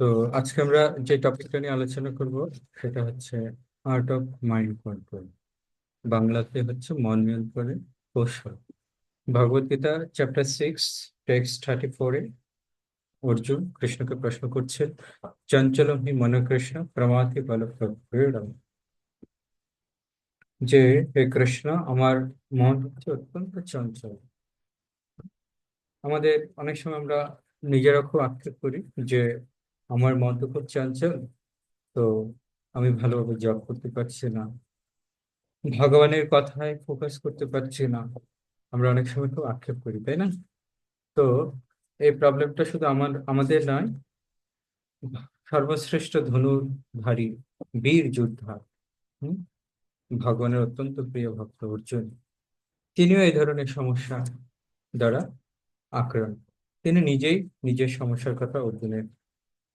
তো আজকে আমরা যে টপিকটা নিয়ে আলোচনা করব, সেটা হচ্ছে আর্ট অফ মাইন্ড কন্ট্রোল বাংলাতে হচ্ছে মন নিয়ন্ত্রণের কৌশল। Bhagavad Gita chapter six text thirty ফোরে অর্জুন কৃষ্ণকে প্রশ্ন করছেন চঞ্চলম হি মন কৃষ্ণ প্রমাতি বল যে হে কৃষ্ণ, আমার মন হচ্ছে অত্যন্ত চঞ্চল। আমাদের অনেক সময় আমরা নিজেরা খুব আক্ষেপ করি যে আমার মন তো খুব চঞ্চল, তো আমি ভালোভাবে জব করতে পারছি না। ভগবানের কথায় ফোকাস করতে পারছি না। আমরা অনেক সময় খুব আক্ষেপ করি, তাই না? তো এই প্রবলেমটা শুধু আমার, আমাদের নয়, সর্বশ্রেষ্ঠ ধনুর্ধারী বীর যোদ্ধা, হুম? ভগবানের অত্যন্ত প্রিয় ভক্ত অর্জুন। তিনিও এই ধরনের সমস্যা দ্বারা আক্রান্ত। তিনি নিজেই নিজের সমস্যার কথা অর্জুনের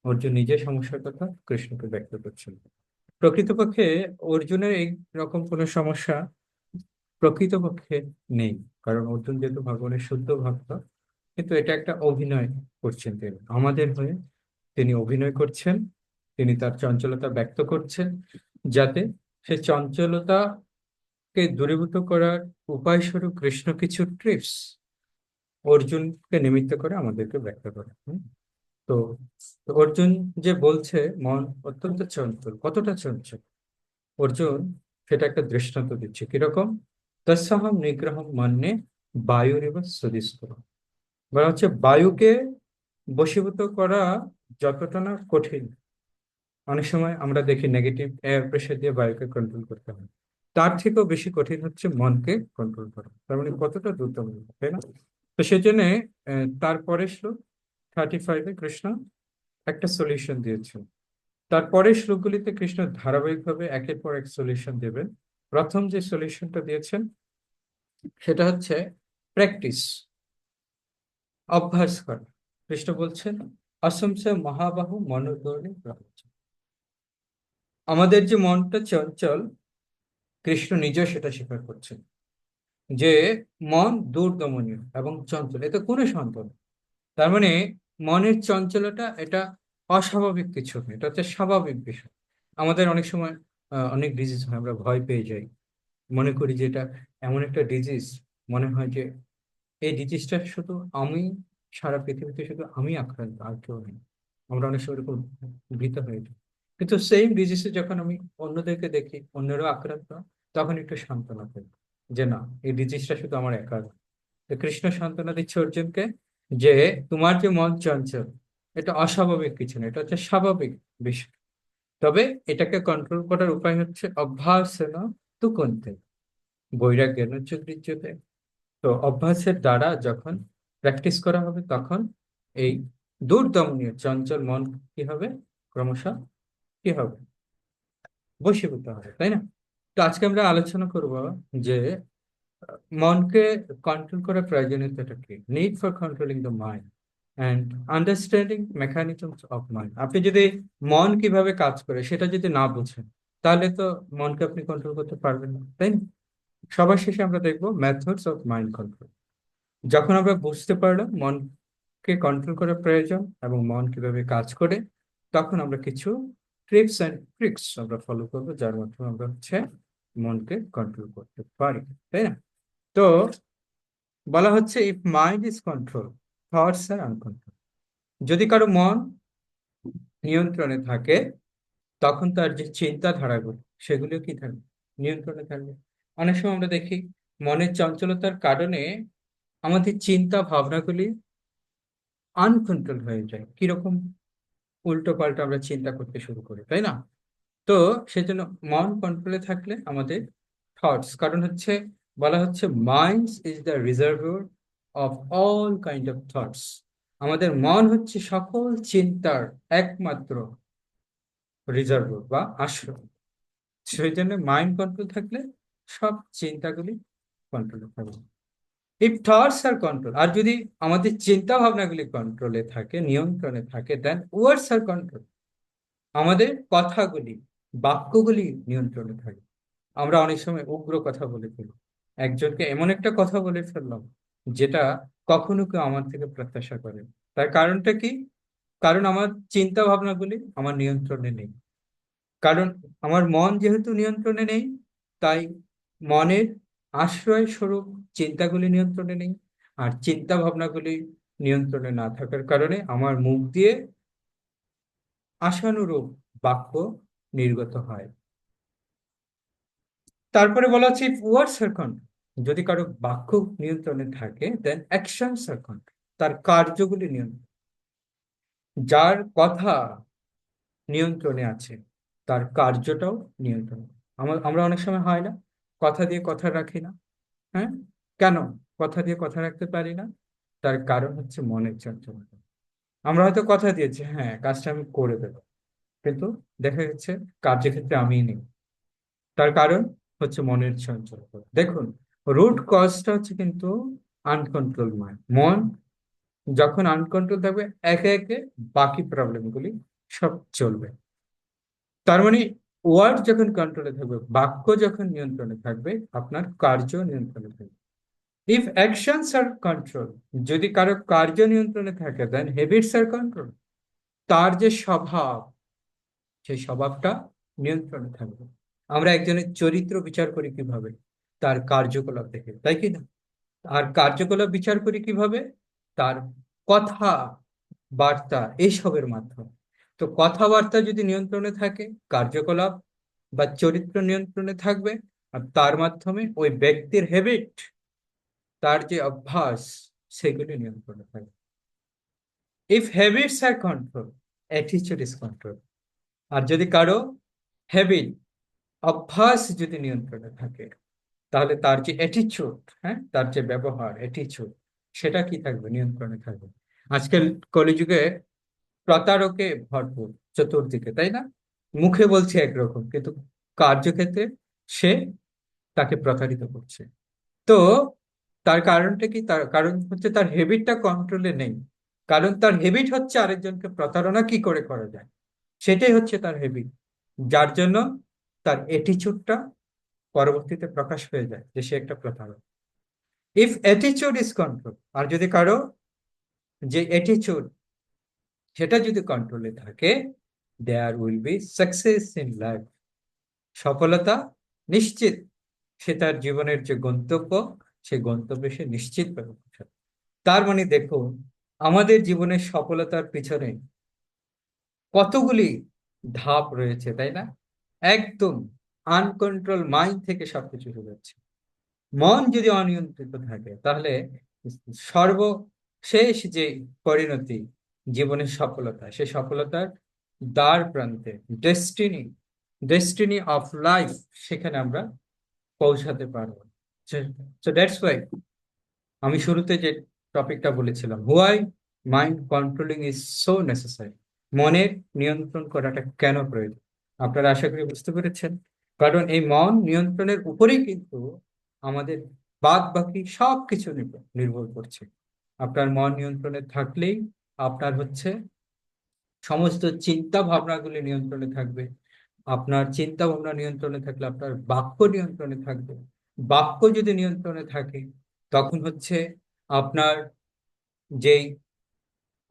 অর্জুন নিজের সমস্যার কথা কৃষ্ণকে ব্যক্ত করছেন প্রকৃতপক্ষে অর্জুনের এই রকম কোনো সমস্যা প্রকৃতপক্ষে নেই, কারণ অর্জুন যেহেতু ভগবানের শুদ্ধ ভক্ত, কিন্তু এটা একটা অভিনয় করছেন তিনি। আমাদের হয়ে তিনি অভিনয় করছেন, তিনি তার চঞ্চলতা ব্যক্ত করছেন, যাতে সে চঞ্চলতাকে দূরীভূত করার উপায় স্বরূপ কৃষ্ণ কিছু ট্রিপস অর্জুনকে নিমিত্ত করে আমাদেরকে ব্যক্ত করে? তো অর্জুন যে বলছে, মন অত্যন্ত চঞ্চল। কতটা চঞ্চল? অর্জুন সেটা একটা দৃষ্টান্ত দিচ্ছে। কীরকম? তৎসহম নিগ্রহম মন্যে বায়ুর এবার সদিস্কর বলা হচ্ছে বায়ুকে বশীভূত করা যতটা না কঠিন। অনেক সময় আমরা দেখি নেগেটিভ এয়ার প্রেশার দিয়ে বায়ুকে কন্ট্রোল করতে হয়। তার থেকেও বেশি কঠিন হচ্ছে মনকে কন্ট্রোল করা। তার মানে কতটা দ্রুত তাই না? তো সেজন্য তারপরে শ্লোক থার্টি ফাইভে কৃষ্ণ একটা সলিউশন দিয়েছেন। তারপরে শ্লোকগুলিতে কৃষ্ণ ধারাবাহিকভাবে একের পর এক সলিউশন দেবেন। প্রথম যে সলিউশনটা দিয়েছেন, সেটা হচ্ছে প্র্যাকটিস অভ্যাস করা। কৃষ্ণ বলছেন অসংখ্য মহাবাহু মনোদরণে আমাদের যে মনটা চঞ্চল, কৃষ্ণ নিজেও সেটা স্বীকার করছেন যে মন দুর্দমনীয় এবং চঞ্চল, এতে কোনো সন্দেহ নেই। তার মানে মনের চঞ্চলতা এটা অস্বাভাবিক কিছু এটা হচ্ছে স্বাভাবিক বিষয়। আমাদের অনেক সময় অনেক ডিজিজ হয়, আমরা ভয় পেয়ে যাই। মনে করি যে এটা এমন একটা ডিজিজ মনে হয় যে এই ডিজিজটা শুধু আমি, সারা পৃথিবীতে শুধু আমি আক্রান্ত, আর কেউ নেই। আমরা অনেক সময় এরকম ভীত হয়ে যাই। কিন্তু সেম ডিজিজে যখন আমি অন্যদেরকে দেখি, অন্যরাও আক্রান্ত, তখন একটু সান্ত্বনা পাই যে না, এই ডিজিজটা শুধু আমার একার। কৃষ্ণ সান্ত্বনা দিচ্ছে অর্জুনকে যে তোমার যে মন চঞ্চল, এটা অস্বাভাবিক কিছু না, এটা হচ্ছে স্বাভাবিক বিষয়। তবে এটাকে কন্ট্রোল করার উপায় হচ্ছে অভ্যাস তু কোনতে বৈরাগ্যের গৃহ্যতে তো অভ্যাসের দ্বারা যখন প্র্যাকটিস করা হবে, তখন এই দূরদমনীয় চঞ্চল মন কি হবে? ক্রমশ কি হবে? বশীভূত হবে, তাই না? তো আজকে আমরা আলোচনা করব যে মনকে কন্ট্রোল করার প্রয়োজনীয়তাটা কি? Need for controlling the mind and understanding mechanisms of mind আপনি যদি মন কীভাবে কাজ করে সেটা যদি না বুঝেন, তাহলে তো মনকে আপনি কন্ট্রোল করতে পারবেন না, তাই না? সবার শেষে আমরা দেখব মেথডস অফ মাইন্ড কন্ট্রোল যখন আমরা বুঝতে পারলাম মনকে কন্ট্রোল করার প্রয়োজন এবং মন কীভাবে কাজ করে, তখন আমরা কিছু ট্রিপস অ্যান্ড ট্রিক্স আমরা ফলো করব, যার মাধ্যমে আমরা হচ্ছে মনকে কন্ট্রোল করতে পারি, তাই না? তো বলা হচ্ছে if mind is control thoughts are uncontrol যদি কারও মন নিয়ন্ত্রণে থাকে, তখন তার যে চিন্তাধারাগুলো, সেগুলিও কি থাকবে? নিয়ন্ত্রণে থাকবে। অনেক সময় আমরা দেখি, মনের চঞ্চলতার কারণে আমাদের চিন্তা ভাবনাগুলি আনকন্ট্রোল হয়ে যায়। কীরকম? উল্টো পাল্টা আমরা চিন্তা করতে শুরু করি, তাই না? তো সেজন্য মন কন্ট্রোলে থাকলে আমাদের থটস কারণ হচ্ছে বলা হচ্ছে minds is the reservoir of all kind of thoughts আমাদের মন হচ্ছে সকল চিন্তার একমাত্র রিজার্ভ বা আশ্রয়। সেই জন্য মাইন্ড কন্ট্রোল থাকলে সব চিন্তাগুলি কন্ট্রোলে থাকবে ইফ থটস আর কন্ট্রোল আর যদি আমাদের চিন্তা ভাবনাগুলি কন্ট্রোলে থাকে, নিয়ন্ত্রণে থাকে দেন ওয়ার্ডস আর কন্ট্রোল আমাদের কথাগুলি, বাক্যগুলি নিয়ন্ত্রণে থাকে। আমরা অনেক সময় উগ্র কথা বলে ফেলি। একজনকে এমন একটা কথা বলে ফেললাম, যেটা কখনো কেউ আমার থেকে প্রত্যাশা করে। তার কারণটা কি? কারণ আমার চিন্তা ভাবনাগুলি আমার নিয়ন্ত্রণে নেই। কারণ আমার মন যেহেতু নিয়ন্ত্রণে নেই, তাই মনের আশ্রয় স্বরূপ চিন্তাগুলি নিয়ন্ত্রণে নেই, আর চিন্তা ভাবনাগুলি নিয়ন্ত্রণে না থাকার কারণে আমার মুখ দিয়ে আশানুরূপ বাক্য নির্গত হয়। তারপরে বলা হচ্ছে ওয়ার্ডস আর কন্ট্রোল যদি কারও বাক্য নিয়ন্ত্রণে থাকে দেন অ্যাকশনস আর তার কার্যগুলি নিয়ন্ত্রণ। যার কথা নিয়ন্ত্রণে আছে, তার কার্যটাও নিয়ন্ত্রণ। আমরা অনেক সময় হয় না, কথা দিয়ে কথা রাখি না। হ্যাঁ? কেন? কথা দিয়ে কথা রাখতে পারি না। তার কারণ হচ্ছে মনের চঞ্চলতা। আমরা হয়তো কথা দিয়েছি হ্যাঁ কাজটা আমি করে দেব। কিন্তু দেখা যাচ্ছে, কার্যক্ষেত্রে আমিই নেই। তার কারণ হচ্ছে মনের চঞ্চলতা। দেখুন রুট কজটা হচ্ছে কিন্তু আনকন্ট্রোল মাইন্ড মন যখন আনকন্ট্রোল থাকবে, একে একে বাকি প্রবলেমগুলি সব চলবে। তার মানে ওয়ার্ড যখন কন্ট্রোলে থাকবে, বাক্য যখন নিয়ন্ত্রণে থাকবে, আপনার কার্য নিয়ন্ত্রণে থাকবে। ইফ অ্যাকশনস আর কন্ট্রোল যদি কারও কার্য নিয়ন্ত্রণে থাকে দেন হ্যাবিটস আর কন্ট্রোল তার যে স্বভাব, সেই স্বভাবটা নিয়ন্ত্রণে থাকবে। আমরা একজনের চরিত্র বিচার করি কীভাবে? তার কার্যকলাপ দেখে, তাই কি না? আর কার্যকলাপ বিচার করি কীভাবে? তার কথা বার্তা এইসবের মাধ্যমে। তো কথাবার্তা যদি নিয়ন্ত্রণে থাকে, কার্যকলাপ বা চরিত্র নিয়ন্ত্রণে থাকবে, আর তার মাধ্যমে ওই ব্যক্তির হ্যাবিট তার যে অভ্যাস, সেগুলি নিয়ন্ত্রণে থাকবে। ইফ হ্যাবিটস আর কন্ট্রোল অ্যাটিচিউড ইজ কন্ট্রোল আর যদি কারও হ্যাবিট অভ্যাস যদি নিয়ন্ত্রণে থাকে তাহলে তার যে অ্যাটিচিউড হ্যাঁ তার যে ব্যবহার অ্যাটিচিউড সেটা কি থাকবে? নিয়ন্ত্রণে থাকবে। আজকাল কলিযুগে প্রতারকে ভরপুর চতুর্দিকে, তাই না? মুখে বলছে একরকম, কিন্তু কার্যক্ষেত্রে সে তাকে প্রতারিত করছে। তো তার কারণটা কি? তার কারণ হচ্ছে তার হেবিটটা কন্ট্রোলে নেই। কারণ তার হেবিট হচ্ছে আরেকজনকে প্রতারণা কি করে করা যায়? সেটাই হচ্ছে তার হেবিট যার জন্য তার এটিচিউডটা পরবর্তীতে প্রকাশ হয়ে যায় যে সে একটা প্রতারক। ইফ অ্যাটিচিউড ইজ কন্ট্রোল আর যদি কারও যে অ্যাটিচিউড সেটা যদি কন্ট্রোলে থাকে there will be success in life সফলতা নিশ্চিত। সে তার জীবনের যে গন্তব্য, সে গন্তব্যে সে পৌঁছাবে তার মানে দেখুন, আমাদের জীবনের সফলতার পিছনে কতগুলি ধাপ রয়েছে, তাই না? একদম আনকন্ট্রোল মাইন্ড থেকে সবকিছু শুরু হচ্ছে মন যদি অনিয়ন্ত্রিত থাকে, তাহলে সর্বশেষ যে পরিণতি জীবনের সফলতা, সে সফলতার দ্বার প্রান্তে ডেস্টিনি ডেস্টিনি অফ লাইফ সেখানে আমরা পৌঁছাতে পারব। সো দ্যাটস ওয়াই আমি শুরুতে যে টপিকটা বলেছিলাম why mind controlling is so necessary মনের নিয়ন্ত্রণ করাটা কেন প্রয়োজন? আপনারা আশা করি বুঝতে পেরেছেন। কারণ এই মন নিয়ন্ত্রণের উপরেই কিন্তু আমাদের বাদ বাকি সব কিছু নির্ভর করছে। আপনার মন নিয়ন্ত্রণে থাকলেই আপনার হচ্ছে সমস্ত চিন্তা ভাবনাগুলি নিয়ন্ত্রণে থাকবে। আপনার চিন্তা ভাবনা নিয়ন্ত্রণে থাকলে আপনার বাক্য নিয়ন্ত্রণে থাকবে। বাক্য যদি নিয়ন্ত্রণে থাকে, তখন হচ্ছে আপনার যেই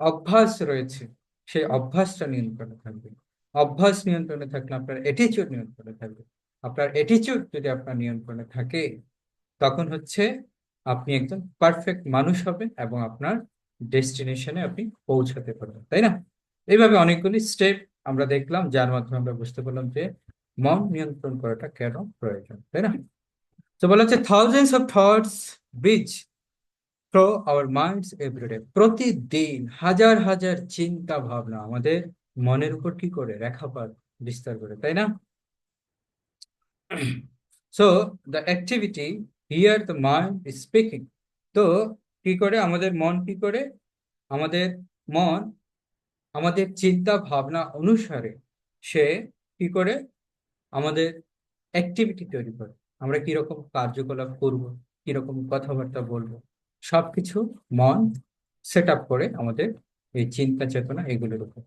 অভ্যাস রয়েছে, সেই অভ্যাসটা নিয়ন্ত্রণে থাকবে। অভ্যাস নিয়ন্ত্রণে থাকলে আপনার অ্যাটিচিউড নিয়ন্ত্রণে থাকবে। আপনার অ্যাটিচিউড যদি আপনার নিয়ন্ত্রণে থাকে, তখন হচ্ছে আপনি একজন পারফেক্ট মানুষ হবেন এবং আপনার ডেস্টিনেশনে আপনি পৌঁছাতে পারবেন, তাই না? এইভাবে অনেকগুলি স্টেপ আমরা দেখলাম, যার মাধ্যমে আমরা বুঝতে পারলাম যে মন নিয়ন্ত্রণ করাটা কেন প্রয়োজন, তাই না? তো বলা হচ্ছে thousands of thoughts breeze through our minds everyday প্রতিদিন হাজার হাজার চিন্তা ভাবনা আমাদের মনের উপর কি করে? রেখাপাত বিস্তার করে, তাই না? So the activity here the mind speaking তো, কি করে আমাদের মন কি করে? আমাদের মন, আমাদের চিন্তা ভাবনা অনুসারে সে কি করে? আমাদের অ্যাক্টিভিটি তৈরি করে। আমরা কীরকম কার্যকলাপ করব? কীরকম কথাবার্তা বলব? সবকিছু মন সেট আপ করে আমাদের এই চিন্তা চেতনা এগুলোর উপর।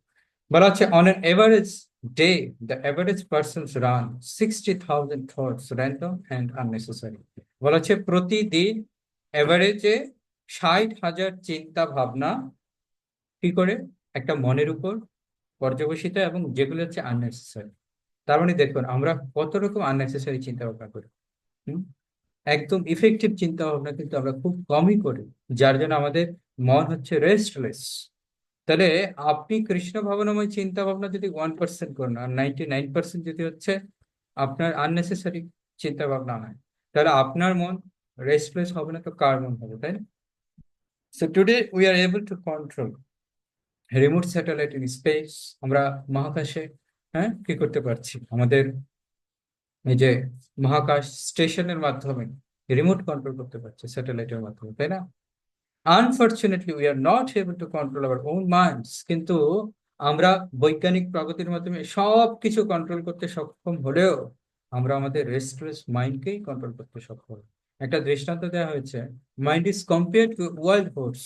বলা হচ্ছে on an average the average persons run sixty thousand thoughts random and unnecessary বলা হচ্ছে প্রতিদিন এভারেজে ষাট হাজার চিন্তা ভাবনা কি করে? একটা মনের উপর পর্যবসিত এবং যেগুলো হচ্ছে আননেসেসারি তার মানে দেখুন, আমরা কত রকম আননেসেসারি চিন্তা ভাবনা করি? একদম ইফেক্টিভ চিন্তা ভাবনা কিন্তু আমরা খুব কমই করি, যার জন্য আমাদের মন হচ্ছে রেস্টলেস তাহলে আপনি কৃষ্ণ ভাবনাময় চিন্তা ভাবনা যদি ওয়ান পার্সেন্ট করেন, আর নাইনটি নাইন পার্সেন্ট যদি হচ্ছে আপনার আননেসেসারি চিন্তা ভাবনা হয় তাহলে আপনার মন রেস্টলেস হবে না তো কার মন হবে, তাই না? So today we are able to control remote satellite in space আমরা মহাকাশে হ্যাঁ কি করতে পারছি? আমাদের এই যে মহাকাশ স্টেশনের মাধ্যমে রিমোট কন্ট্রোল করতে পারছি স্যাটেলাইটের মাধ্যমে, তাই না? Unfortunately we are not able to control our own minds কিন্তু আমরা বৈজ্ঞানিক প্রগতির মাধ্যমে সব কিছু কন্ট্রোল করতে সক্ষম হলেও আমরা আমাদের রেস্টলেস মাইন্ডকেই কন্ট্রোল করতে সক্ষম। একটা দৃষ্টান্ত দেওয়া হয়েছে mind is compare to wild horse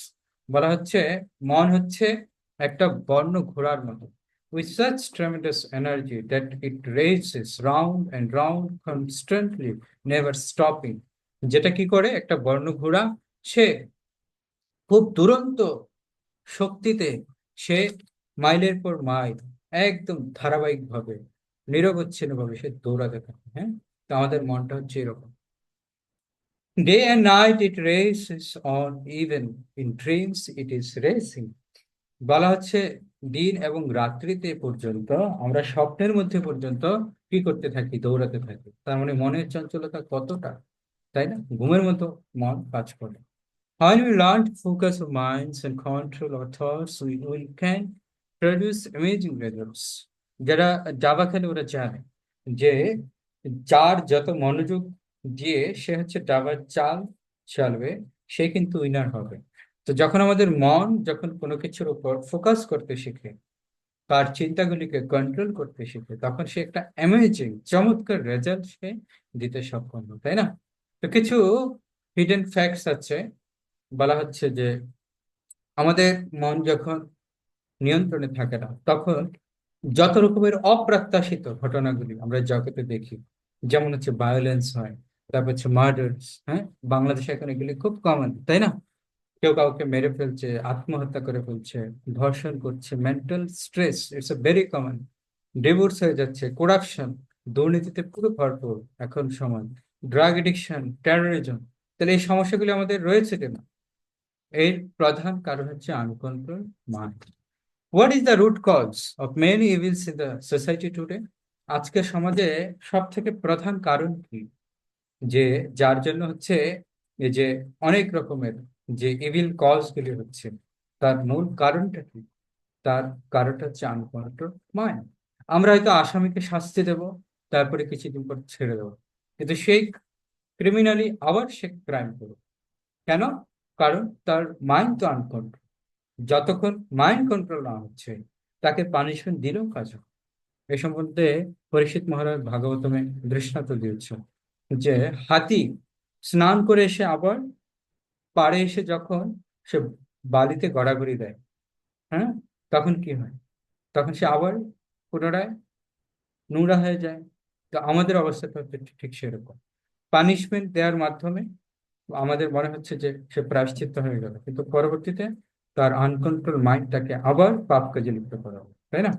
বলা হচ্ছে মন হচ্ছে একটা বর্ণ ঘোড়ার মতো। With such tremendous energy that it races round and round constantly, never stopping. যেটা কি করে? একটা বর্ণ ঘোড়া সে খুব দুরন্ত শক্তিতে সে মাইলের পর মাইল একদম ধারাবাহিক ভাবে নিরবচ্ছিন্ন ভাবে সে দৌড়াতে থাকে হ্যাঁ? তো আমাদের মনটা হচ্ছে এরকম। Day and night it race is on even in dreams it is racing বলা হচ্ছে দিন এবং রাত্রিতে পর্যন্ত, আমরা স্বপ্নের মধ্যে পর্যন্ত কি করতে থাকি, দৌড়াতে থাকি। তার মানে মনের চঞ্চলতা কতটা, তাই না? ঘুমের মতো মন কাজ করে। When we learn to focus our minds and control our thoughts, we, we can produce amazing results. যারা জাভা খেলে ওরা জানে যে যার যত মনোযোগ দিয়ে সে হচ্ছে ডাবার চাল চালবে সে কিন্তু উইনার হবে। তো যখন আমাদের মন যখন কোনো কিছুর উপর ফোকাস করতে শিখে তার চিন্তাগুলিকে কন্ট্রোল করতে শিখে তখন সে একটা অ্যামেজিং চমৎকার রেজাল্ট সে দিতে সক্ষম তাই না? তো কিছু হিডেন ফ্যাক্টস আছে। বলা হচ্ছে যে আমাদের মন যখন নিয়ন্ত্রণে থাকে না, তখন যত রকমের অপ্রত্যাশিত ঘটনাগুলি আমরা জগতে দেখি, যেমন হচ্ছে ভায়োলেন্স হয়, তারপর হচ্ছে মার্ডার্স হ্যাঁ? বাংলাদেশে এখন এগুলি খুব কমন তাই না? কেউ কাউকে মেরে ফেলছে, আত্মহত্যা করে ফেলছে, ধর্ষণ করছে mental stress it's a very common divorce হয়ে যাচ্ছে করাপশন দুর্নীতিতে পুরো ভরপুর এখন সময় ড্রাগ এডিকশন টেরোরিজম তাহলে এই সমস্যাগুলি আমাদের রয়েছে কেন? এর প্রধান কারণ হচ্ছে uncontrol mind what is the root cause of many evils in the society today আজকের সমাজে সব থেকে প্রধান কারণ কি? যে যার জন্য হচ্ছে যে অনেক রকমের যে ইভিল কজগুলি হচ্ছে, তার মূল কারণটা কি? তার কারণটা হচ্ছে আনকন্ট্রোল মাইন্ড আমরা হয়তো আসামিকে শাস্তি দেব, তারপরে কিছুদিন পর ছেড়ে দেবো। কিন্তু সেই ক্রিমিনালি আবার সে ক্রাইম করবে কেন? কারণ তার মাইন্ড তো আনকন্ট্রোল যতক্ষণ মাইন্ড কন্ট্রোল না হচ্ছে, তাকে পানিশমেন্ট দিলেও কাজ হবে। এই সম্বন্ধে পরীক্ষিত মহারাজ ভাগবতমে দৃষ্টান্ত দিয়েছে যে, হাতি স্নান করে এসে আবার পাড়ে এসে যখন সে বালিতে গড়াগড়ি দেয় হ্যাঁ তখন কি হয়? তখন সে আবার পুনরায় নোংরা হয়ে যায়। তো আমাদের অবস্থাটা হচ্ছে ঠিক সেরকম। পানিশমেন্ট দেওয়ার মাধ্যমে আমাদের মনে হচ্ছে যে সে প্রায়শ্চিত্ত হয়ে গেল। কিন্তু পরবর্তীতে তার আনকন্ট্রোল মাইন্ডটাকে আবার পাপ কাজে লিপ্ত করা হবে তাই না?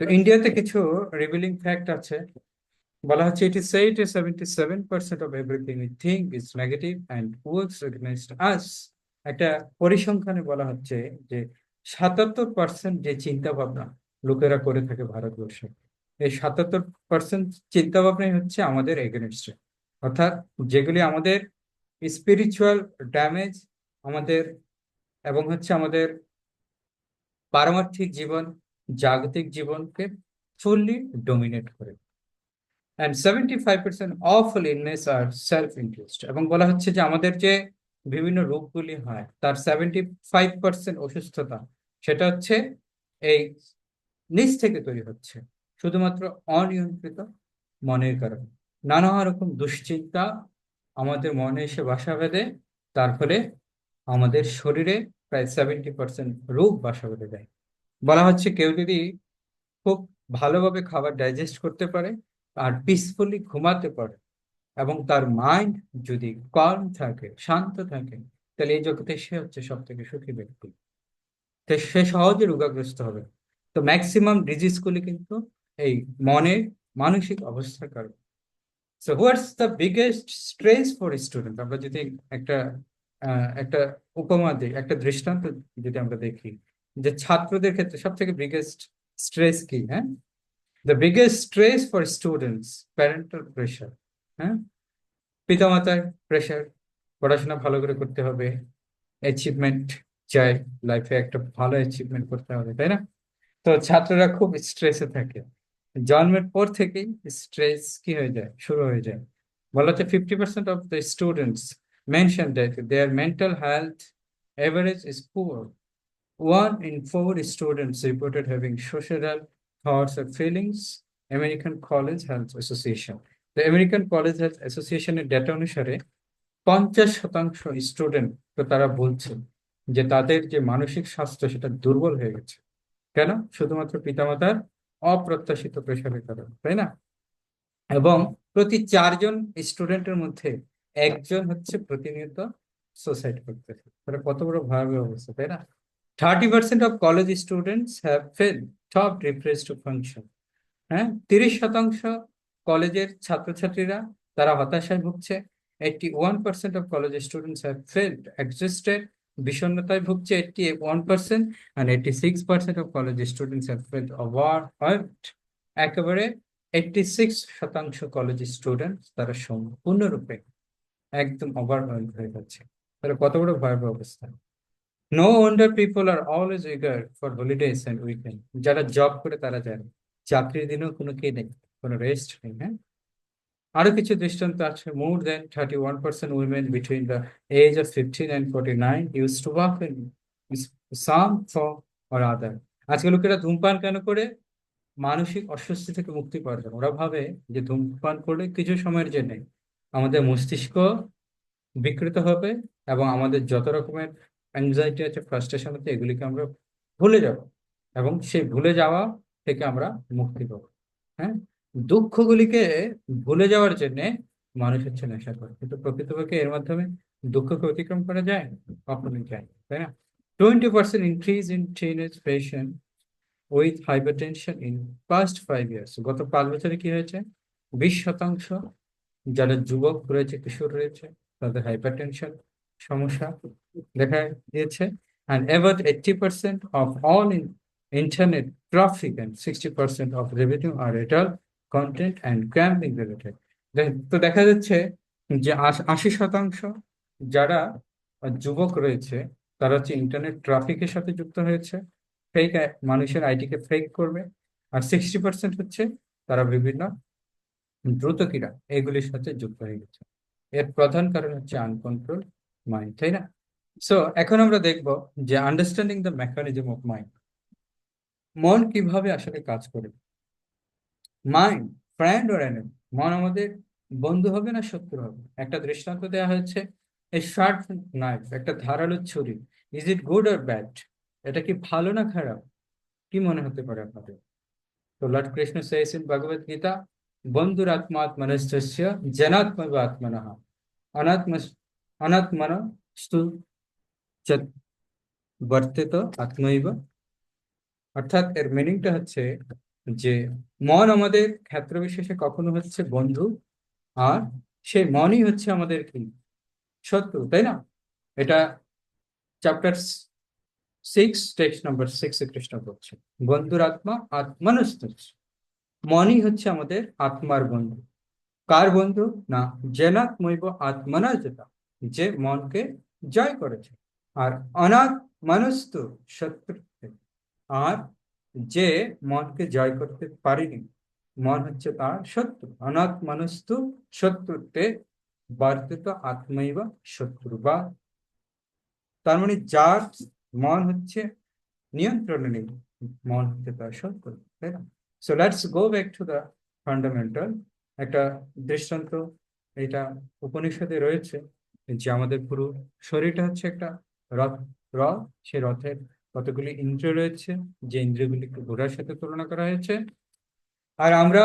তো ইন্ডিয়াতে কিছু রিভিলিং ফ্যাক্ট আছে। বলা হচ্ছে it is said seventy seven percent of everything we think is negative and works against us একটা পরিসংখ্যানে বলা হচ্ছে যে সাতাত্তর পার্সেন্ট যে চিন্তা ভাবনা লোকেরা করে থাকে ভারতবর্ষে এই সাতাত্তর পার্সেন্ট চিন্তা ভাবনাই হচ্ছে আমাদের এগেনস্টে অর্থাৎ যেগুলি আমাদের স্পিরিচুয়াল ড্যামেজ আমাদের এবং হচ্ছে আমাদের পারমার্থিক জীবন, জাগতিক জীবনকে ফুললি ডোমিনেট করে। And seventy five percent of illness are self interest এবং বলা হচ্ছে যে আমাদের যে বিভিন্ন রোগগুলি হয়, তার সেভেন্টি ফাইভ পার্সেন্ট অসুস্থতা সেটা হচ্ছে এই নিচ থেকে তৈরি হচ্ছে, শুধুমাত্র অনিয়ন্ত্রিত মনের কারণে। নানা রকম দুশ্চিন্তা আমাদের মনে এসে বাসা বেঁধে তার ফলে আমাদের শরীরে প্রায় সেভেন্টি পার্সেন্ট রোগ বাসা বেঁধে দেয়। বলা হচ্ছে কেউ যদি খুব ভালোভাবে খাবার ডাইজেস্ট করতে পারে আর পিসফুলি ঘুমাতে পারে এবং তার মাইন্ড যদি কম থাকে, শান্ত থাকে, তাহলে এই জগতে সে হচ্ছে সব থেকে সুখী ব্যক্তি। তো সে সহজে রোগাগ্রস্ত হবে। তো ম্যাক্সিমাম ডিজিজগুলি কিন্তু এই মনের মানসিক অবস্থার কারণে। So what's the biggest stress for student আমরা যদি একটা একটা উপমা দিই, একটা দৃষ্টান্ত যদি আমরা দেখি, যে ছাত্রদের ক্ষেত্রে সব থেকে বিগেস্ট স্ট্রেস কি হ্যাঁ? The biggest stress for students parental pressure হ্যাঁ? পিতামাতার প্রেশার পড়াশোনা ভালো করে করতে হবে অ্যাচিভমেন্ট চাই লাইফে একটা ভালো অ্যাচিভমেন্ট করতে হবে, তাই না? তো ছাত্ররা খুব স্ট্রেসে থাকে। জন্মের পর থেকেই স্ট্রেস কি হয়ে যায়? শুরু হয়ে যায়। বলা হচ্ছে fifty percent of the students mention that their mental health average is poor four students reported having suicidal thoughts or feelings. American College Health Association. The American College Health Association এর data অনুসারে পঞ্চাশ শতাংশ student তো তারা বলছে যে তাদের যে মানসিক স্বাস্থ্য সেটা দুর্বল হয়ে গেছে। কেন? শুধুমাত্র পিতামাতার অপ্রত্যাশিত প্রেশারের কারণে তাই না? এবং প্রতি চারজন স্টুডেন্টের মধ্যে একজন হচ্ছে প্রতিনিয়ত সুসাইড করতেছে। তাহলে কত বড় ভয়াবহ অবস্থা, তাই না? Thirty percent of college students have felt top repress to function হ্যাঁ? তিরিশ শতাংশ কলেজের ছাত্রছাত্রীরা তারা হতাশায় ভুগছে। Eighty one percent of college students have felt exhausted বিষণ্ণতায় ভুগছে eighty one percent and eighty six percent of college students have felt overwhelmed একেবারে এইটটি সিক্স শতাংশ কলেজ স্টুডেন্ট তারা সম্পূর্ণরূপে একদম ওভারওয়েলড হয়ে যাচ্ছে। তাহলে কত বড় ভয়াবহ অবস্থা। No wonder people are always eager for holidays and weekend যারা জব করে তারা জানে, চাকরির দিনেও কোনো কে নেই, কোনো রেস্ট নেই হ্যাঁ? আরও কিছু দৃষ্টান্ত আছে। More than thirty one percent women between the age of fifteen and forty nine use to work in some form or other আজকে লোকেরা ধূমপান কেন করে? মানসিক অস্বস্তি থেকে মুক্তি পাওয়ার জন্য। ওরা ভাবে যে ধূমপান করলে কিছু সময়ের জন্য আমাদের মস্তিষ্ক বিকৃত হবে এবং আমাদের যত রকমের অ্যাংজাইটি আছে ফ্রাস্ট্রেশন আছে, এগুলিকে আমরা ভুলে যাব। এবং সেই ভুলে যাওয়া থেকে আমরা মুক্তি পাবো। হ্যাঁ? দুঃখগুলিকে ভুলে যাওয়ার জন্য মানুষ হচ্ছে নেশা করে কিন্তু প্রকৃতপক্ষে এর মাধ্যমে দুঃখকে অতিক্রম করা যায়, কখনোই যায় তাই না? Twenty percent increase in teenage patient with hypertension in past five years গত পাঁচ বছরে কি হয়েছে? বিশ শতাংশ যারা যুবক রয়েছে, কিশোর রয়েছে, তাদের হাইপারটেনশন সমস্যা দেখা দিয়েছে। and about 80% of all in internet traffic and 60% of revenue are adult content and gambling related তো দেখা যাচ্ছে যে আশি শতাংশ যারা যুবক রয়েছে, তারা হচ্ছে ইন্টারনেট ট্রাফিকের সাথে যুক্ত হয়েছে ফেক মানুষের আইডিকে ফেক করবে, আর সিক্সটি পার্সেন্ট হচ্ছে তারা বিভিন্ন দ্রুত ক্রীড়া এগুলির সাথে যুক্ত হয়ে গেছে। এর প্রধান কারণ হচ্ছে আনকন্ট্রোল মাইন্ড তাই না? সো এখন আমরা দেখব যে understanding the mechanism of mind মন কীভাবে আসলে কাজ করে? মাইন্ড ফ্রেন্ড ওর এনিমি মন আমাদের বন্ধু হবে না শত্রু হবে? একটা দৃষ্টান্ত দেওয়া হয়েছে এ শার্প নাইফ একটা ধারালো ছুরি। ইজ ইট গুড আর ব্যাড এটা কি ভালো না খারাপ? কি মনে হতে পারে আপনাদের? তো lord Krishna says in Bhagavad Gita বন্ধুরাত্মাত্মনশ্চ জনাত্ম আত্মনঃ অনাত্ম অনাত্মন স্তু বর্তিত আত্মৈব অর্থাৎ এর মিনিংটা হচ্ছে যে মন আমাদের ক্ষেত্র বিশেষে কখনো হচ্ছে বন্ধু, আর সেই মনই হচ্ছে আমাদের কি? শত্রু, তাই না? এটা chapter six text number six Krishna বলছে। বন্ধুর আত্মা আত্মানস্ত মনই হচ্ছে আমাদের আত্মার বন্ধু। কার বন্ধু? না, জেনাত্মৈব আত্মনা যেটা, যে মনকে জয় করেছে। আর অনাথ মানুষ তো শত্রু আর যে মনকে জয় করতে পারেনি, মন হচ্ছে তার শত্রু। অনাথ মানুষ তো শত্রুতে বর্তিত বা শত্রু বা। তার মানে যার মন হচ্ছে নিয়ন্ত্রণে নেই, মন হচ্ছে তার শত্রু, তাই না? So let's go back to the fundamental একটা দৃষ্টান্ত। এটা উপনিষদে রয়েছে যে আমাদের পুরো শরীরটা হচ্ছে একটা রথ রথ, সে রথের কতগুলি ইন্দ্রিয় রয়েছে, যে ইন্দ্রিয়গুলিকে ঘোড়ার সাথে তুলনা করা হয়েছে। আর আমরা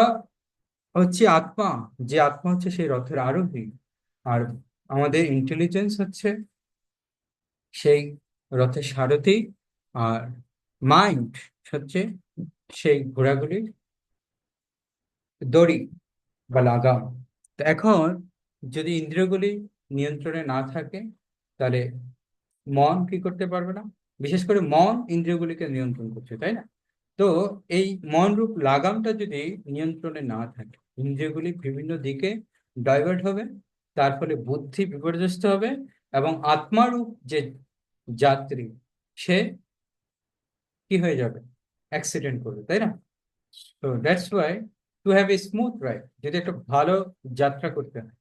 হচ্ছে আত্মা, যে আত্মা হচ্ছে সেই রথের আরোহী। আর আমাদের ইন্টেলিজেন্স হচ্ছে সেই রথের সারথি, আর মাইন্ড হচ্ছে সেই ঘোড়াগুলির দড়ি বা লাগাম। তো এখন যদি ইন্দ্রিয়গুলি নিয়ন্ত্রণে না থাকে, তাহলে মন কি করতে পারবে না? বিশেষ করে মন ইন্দ্রিয়গুলিকে নিয়ন্ত্রণ করছে, তাই না? তো এই মন রূপ লাগামটা যদি নিয়ন্ত্রণে না থাকে, ইন্দ্রিয়গুলি বিভিন্ন দিকে ডাইভার্ট হবে, তার ফলে বুদ্ধি বিপর্যস্ত হবে এবং আত্মারূপ যে যাত্রী, সে কি হয়ে যাবে? অ্যাক্সিডেন্ট করবে, তাই না? তো that's why to have a smooth ride যদি একটা ভালো যাত্রা করতে হয়,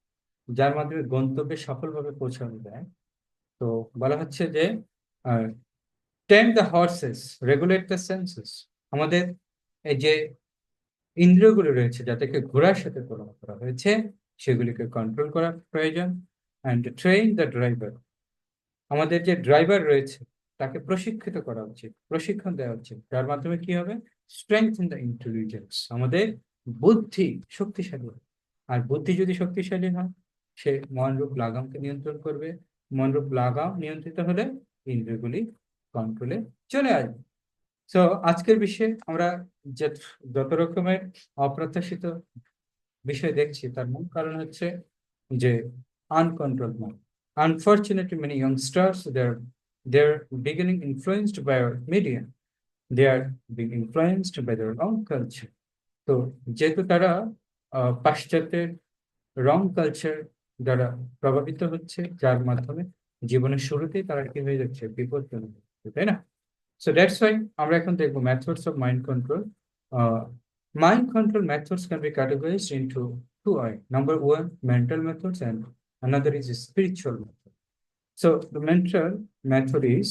যার মাধ্যমে গন্তব্যে সফলভাবে পৌঁছানো যায়, তো বলা হচ্ছে যে then the horses regulate the senses আমাদের এই যে ইন্দ্রিয়গুলো রয়েছে, যাদেরকে ঘোড়ার সাথে তুলনা করা হয়েছে, সেগুলিকে কন্ট্রোল করা প্রয়োজন অ্যান্ড ট্রেন দ্য ড্রাইভার আমাদের যে ড্রাইভার রয়েছে, তাকে প্রশিক্ষিত করা উচিত, প্রশিক্ষণ দেওয়া উচিত। যার মাধ্যমে কি হবে? স্ট্রেংথ ইন দ্য ইন্টেলিজেন্স আমাদের বুদ্ধি শক্তিশালী হবে আর বুদ্ধি যদি শক্তিশালী হয়, সে মনরূপ লাগামকে নিয়ন্ত্রণ করবে। মনরূপ লাগাম নিয়ন্ত্রিত হলে ইন্দ্রিয়গুলি কন্ট্রোলে চলে আসবে। তো আজকের বিষয়ে আমরা যে যত রকমের অপ্রত্যাশিত বিষয় দেখছি তার মূল কারণ হচ্ছে যে uncontrolled mind Unfortunately, many youngsters, they're, they're beginning influenced by our media They are being influenced by their own culture. তো যেহেতু তারা পাশ্চাত্যের রং কালচার দ্বারা প্রভাবিত হচ্ছে যার মাধ্যমে জীবনের শুরুতেই তারা কি হয়ে যাচ্ছে বিপজ্জনক তাই না? সো দ্যাটস ওয়াই আমরা এখন দেখব methods of mind control mind control methods can be categorized into two ways number one mental methods and another is spiritual method. So the mental method is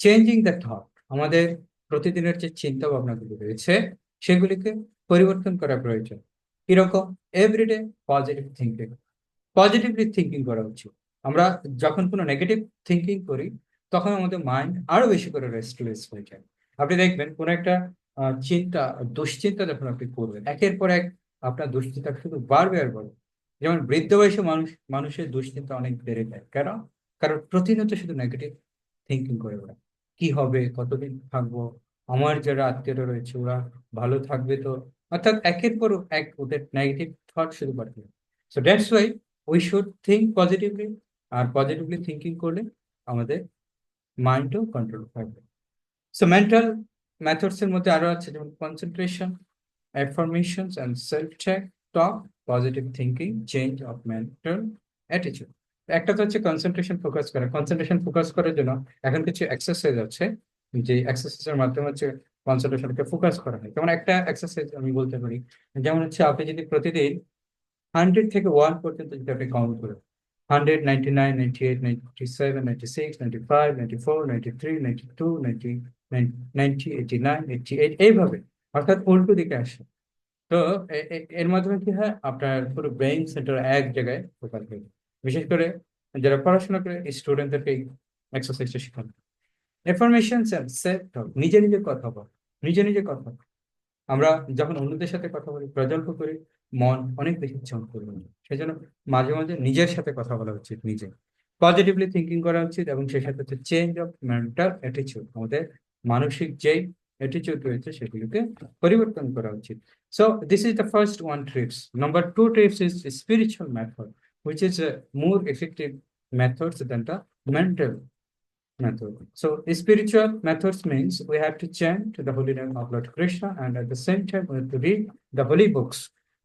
changing the thought. আমাদের প্রতিদিনের যে চিন্তা ভাবনাগুলি রয়েছে, সেগুলিকে পরিবর্তন করা প্রয়োজন। কীরকম? Everyday positive thinking positively thinking করা উচিত। আমরা যখন কোনো নেগেটিভ থিঙ্কিং করি তখন আমাদের মাইন্ড আরও বেশি করে রেস্টলেস হয়ে যায়। আপনি দেখবেন কোন একটা চিন্তা, দুশ্চিন্তা যখন আপনি করবেন, একের পর এক আপনার দুশ্চিন্তা শুধু বাড়বে আর বাড়বে। যেমন বৃদ্ধ বয়সে মানুষ, মানুষের দুশ্চিন্তা অনেক বেড়ে যায়। কেন? কারণ প্রতিনিয়ত শুধু নেগেটিভ থিঙ্কিং করে ওরা। কি হবে? কতদিন থাকব? আমার যারা আত্মীয়রা রয়েছে, ওরা ভালো থাকবে তো? অর্থাৎ একের পর এক ওদের নেগেটিভ থট শুরু করতে so that's why we should think positively R positively thinking করলে আমাদের মাইন্ডও কন্ট্রোল থাকবে সো মেন্টাল মেথডস এর মধ্যে আরও আছে, যেমন concentration affirmations, and self check talk positive thinking change of mental attitude একটা তো হচ্ছে কনসেন্ট্রেশন ফোকাস করা। কনসেন্ট্রেশন ফোকাস করার জন্য এখন কিছু এক্সারসাইজ আছে, যে এক্সারসাইজের মাধ্যমে হচ্ছে কনসেন্ট্রেশনকে ফোকাস করা হয়। যেমন একটা এক্সারসাইজ আমি বলতে পারি, যেমন হচ্ছে আপনি যদি প্রতিদিন হান্ড্রেড থেকে ওয়ান পর্যন্ত যদি আপনি কাউন্ট করেন এইভাবে। অর্থাৎ উল্টো দিকে আসে। তো এর মাধ্যমে কি হয়? আপনার পুরো ব্রেইন সেন্টার এক জায়গায় ফোকাস হয়ে বিশেষ করে যারা পড়াশোনা করে স্টুডেন্টদেরকে এই এক্সারসাইজটা শেখানো। ইনফরমেশন সেলফ নিজে নিজে কথা বল, নিজে নিজে কথা। আমরা যখন অন্যদের সাথে কথা বলি প্রজল্প করি মন অনেক বেশি চমকপূর্ণ সেই জন্য মাঝে মাঝে নিজের সাথে কথা বলা উচিত নিজে। পজিটিভলি থিঙ্কিং করা উচিত এবং সেই সাথে হচ্ছে চেঞ্জ অফ মেন্টাল অ্যাটিচিউড আমাদের মানসিক যেই অ্যাটিচিউড রয়েছে সেগুলোকে পরিবর্তন করা উচিত। So this is the first one tips number two tips is spiritual method which is more effective methods than the mental method so spiritual methods means we have to chant to the holy name of lord Krishna and at the same time we have to read the holy books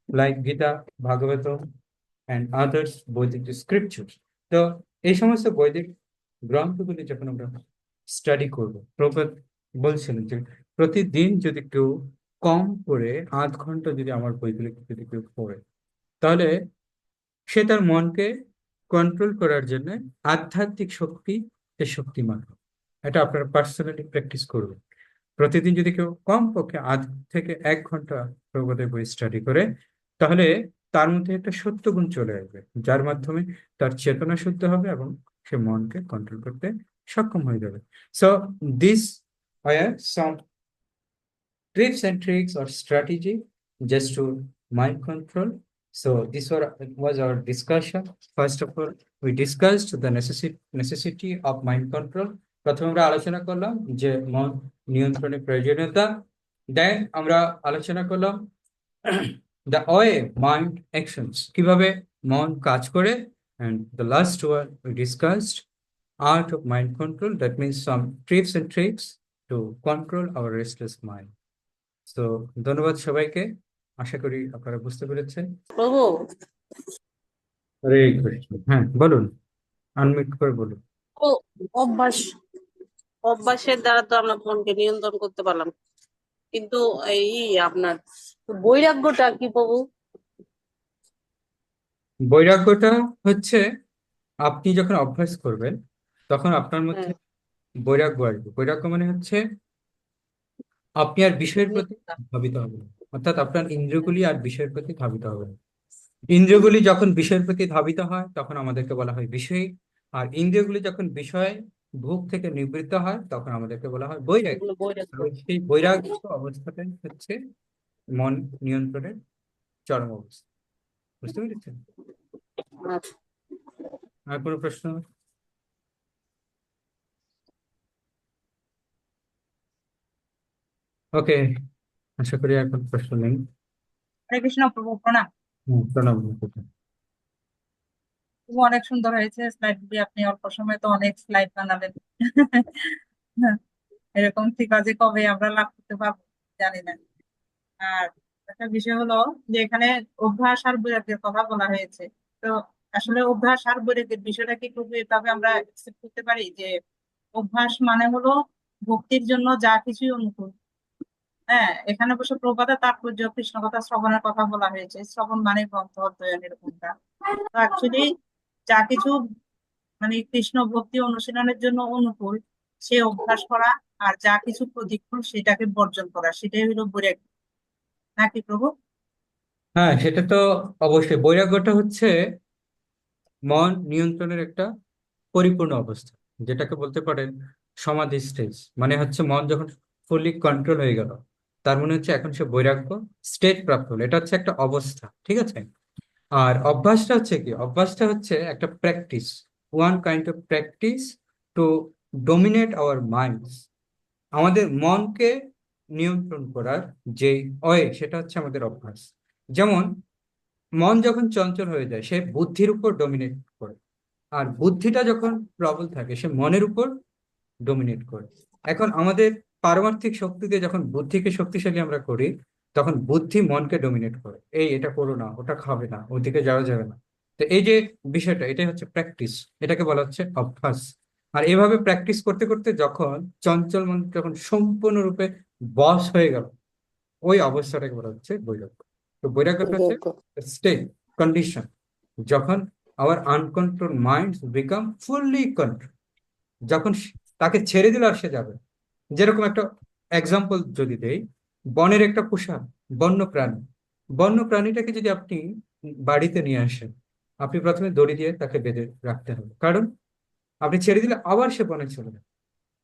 like Gita, Bhagavatam and others Vedic scriptures. তো এই সমস্ত বৈদিক গ্রন্থগুলি যখন আমরা study করব প্রভুপাদ বলছিলেন যে প্রতিদিন যদি কেউ কম করে আধ ঘণ্টা যদি আমার বইগুলো যদি কেউ পড়ে তাহলে সে তার মনকে কন্ট্রোল করার জন্য আধ্যাত্মিক শক্তি সে শক্তিমান। এটা আপনারা পার্সোনালি প্র্যাকটিস করবেন প্রতিদিন যদি কেউ কম পক্ষে আধ থেকে এক ঘণ্টা প্রগতের বই স্টাডি করে তাহলে তার মধ্যে একটা সত্য গুণ চলে আসবে, যার মাধ্যমে তার চেতনা শুদ্ধ হবে এবং সে মনকে কন্ট্রোল করতে সক্ষম হয়ে যাবে। So this are some tips and tricks or strategy just to mind control so this were was our discussion first of all we discussed the necessity of mind control প্রথমে আমরা আলোচনা করলাম যে মন নিয়ন্ত্রণের প্রয়োজনীয়তা। দেন আমরা আলোচনা করলাম দ্য ওয়ে মাইন্ড অ্যাকশনস কীভাবে মন কাজ করে? And the last one we discussed art of mind control that means some tips and tricks to control our restless mind তো ধন্যবাদ সবাইকে। আশা করি আপনারা বুঝতে পেরেছেন। হরে কৃষ্ণ হ্যাঁ বলুন। আনমিউট করে বলুন। অভ্যাস। অভ্যাসের দ্বারা তো আমরা মনকে নিয়ন্ত্রণ করতে পারলাম। কিন্তু এই আপনার বৈরাগ্যটা কি প্রভু বৈরাগ্যটা হচ্ছে আপনি যখন অভ্যাস করবেন তখন আপনার মধ্যে বৈরাগ্য আসবে। বৈরাগ্য মানে হচ্ছে আপনি আর বিষয়ের প্রতি ধাবিত হবেন অর্থাৎ আপনার ইন্দ্রগুলি আর বিষয়ের প্রতি ধাবিত হবে না। ইন্দ্রিয়গুলি যখন বিষয়ের প্রতি ধাবিত হয় তখন আমাদেরকে বলা হয় বিষয়ী। আর ইন্দ্রিয়গুলি যখন বিষয় ভোগ থেকে নিবৃত্ত হয় তখন আমাদেরকে বলা হয় বৈরাগ্য। সেই বৈরাগ্য অবস্থাটাই হচ্ছে মন নিয়ন্ত্রণের চরম অবস্থা। বুঝতে পেরেছেন? আচ্ছা। আর কোনো প্রশ্ন? ওকে আশা করি আর কোনো প্রশ্ন নেই। হরে কৃষ্ণ প্রভু প্রণাম। প্রণাম। অনেক সুন্দর হয়েছে। স্লাইড গুলি আপনি অল্প সময়ে তো অনেক স্লাইড বানালেন এরকম ঠিক আছে, কবে আমরা লাভ করতে পারব জানি না। আর একটা বিষয় হলো যে এখানে অভ্যাস আর বৈরাগ্যের কথা বলা হয়েছে। তো আসলে অভ্যাস আর বৈরাগ্যের বিষয়টা কি খুব এভাবে আমরা accept করতে পারি? যে অভ্যাস মানে হলো ভক্তির জন্য যা কিছুই অনুকূল। হ্যাঁ এখানে বসে প্রবাদে তাৎপর্য কৃষ্ণ কথা শ্রবণের কথা বলা হয়েছে। শ্রবণ মানে গ্রন্থ অধ্যয়ন এরকমটা। তো অ্যাকচুয়ালি যা কিছু মানে কৃষ্ণ ভক্তি অনুশীলনের জন্য অনুকূল, সে অভ্যাস করা আর যা কিছু প্রতিকূল সেটাকে বর্জন করা, সেটাই হলো বৈরাগ্য। নাকি প্রভু? হ্যাঁ সেটা তো অবশ্যই। বৈরাগ্যটা হচ্ছে মন নিয়ন্ত্রণের একটা পরিপূর্ণ অবস্থা, যেটাকে বলতে পারেন সমাধি স্টেজ মানে হচ্ছে মন যখন ফুলি কন্ট্রোল হয়ে গেল, তার মনে হচ্ছে এখন সে বৈরাগ্য স্টেট প্রাপ্ত হলো। এটা হচ্ছে একটা অবস্থা, ঠিক আছে? আর অভ্যাসটা হচ্ছে কি? অভ্যাসটা হচ্ছে একটা practice one kind of practice to dominate our minds আমাদের মনকে নিয়ন্ত্রণ করার যে ওয়ে, সেটা হচ্ছে আমাদের অভ্যাস। যেমন, মন যখন চঞ্চল হয়ে যায়, সে বুদ্ধির উপর ডমিনেট করে। আর বুদ্ধিটা যখন প্রবল থাকে, সে মনের উপর ডোমিনেট করে। এখন আমাদের পারমার্থিক শক্তিতে যখন বুদ্ধিকে শক্তিশালী আমরা করি তখন বুদ্ধি মনকে ডমিনেট করে। এই এটা করো না ওটা খাবে না ওদিকে যাওয়া যাবে না। তো এই যে বিষয়টা এটাই হচ্ছে প্র্যাকটিস এটাকে বলা হচ্ছে অভ্যাস। আর এভাবে প্র্যাকটিস করতে করতে যখন চঞ্চল মন যখন সম্পূর্ণরূপে বস হয়ে গেল ওই অবস্থাটাকে বলা হচ্ছে বৈরাগ্য। তো বৈরাগ্যটা হচ্ছে state, কন্ডিশন যখন our uncontrolled minds become fully control যখন তাকে ছেড়ে দিলে আর সে যাবে। যেরকম একটা এক্সাম্পল যদি দেই বনের একটা পোষা বন্য প্রাণী বন্য প্রাণীটাকে যদি আপনি বাড়িতে নিয়ে আসেন, আপনি প্রথমে দড়ি দিয়ে তাকে বেঁধে রাখতে হবে। কারণ আপনি ছেড়ে দিলে আবার সে বনে চলে যাবে।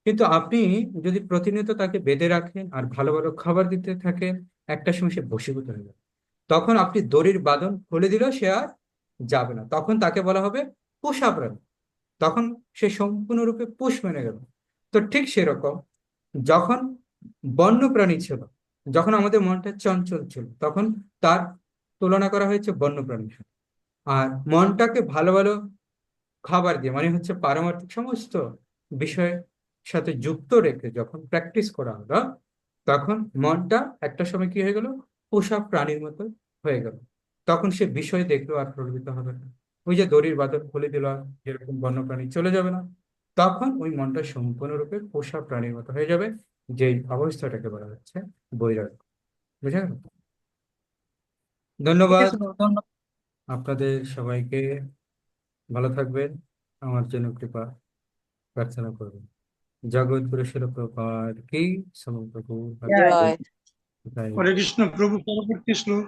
কিন্তু আপনি যদি প্রতিনিয়ত তাকে বেঁধে রাখেন আর ভালো ভালো খাবার দিতে থাকেন, একটা সময় সে বশীভূত হয়ে যাবে। তখন আপনি দড়ির বাঁধন খুলে দিলেও সে আর যাবে না। তখন তাকে বলা হবে পোষা প্রাণী। তখন সে সম্পূর্ণরূপে পোষ মেনে গেল। তো ঠিক সেরকম যখন বন্য প্রাণী ছিল যখন আমাদের মনটা চঞ্চল ছিল, তখন তার তুলনা করা হয়েছে বন্য প্রাণীর সাথে। আর মনটাকে ভালো ভালো খাবার দিয়ে মানে হচ্ছে পারমার্থিক সমস্ত বিষয়ের সাথে যুক্ত রেখে যখন প্র্যাকটিস করা হলো, তখন মনটা একটা সময় কি হয়ে গেল? পোষা প্রাণীর মতো হয়ে গেল। তখন সে বিষয় দেখলেও আর প্রলোভিত হবে না। ওই যে দড়ির বাঁধন খুলে দিল যেরকম বন্যপ্রাণী চলে যাবে না। তখন ওই মনটা সম্পূর্ণরূপে পোষা প্রাণীর মতো হয়ে যাবে। যেই অবস্থাটাকে বলা হচ্ছে বৈরাগ্য। বুঝা গেল ধন্যবাদ ধন্যবাদ। আপনাদের সবাইকে ভালো থাকবেন আমার জন্য কৃপা প্রার্থনা করবেন। জগৎ শিল প্রপাত কি? তাই হরে কৃষ্ণ। প্রভু পরবর্তী শ্লোক।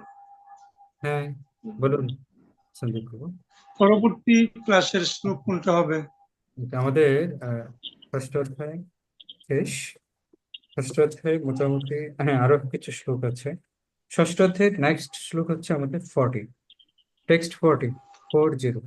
হ্যাঁ বলুন সন্দীপ প্রভু। পরবর্তী ক্লাসের শ্লোক কোনটা হবে? আমাদের আহ, ষষ্ঠ অধ্যায় শেষ। ষষ্ঠ অধ্যায় মোটামুটি হ্যাঁ আরও কিছু শ্লোক আছে। ষষ্ঠ অধ্যায়ের নেক্সট শ্লোক হচ্ছে আমাদের forty text forty four zero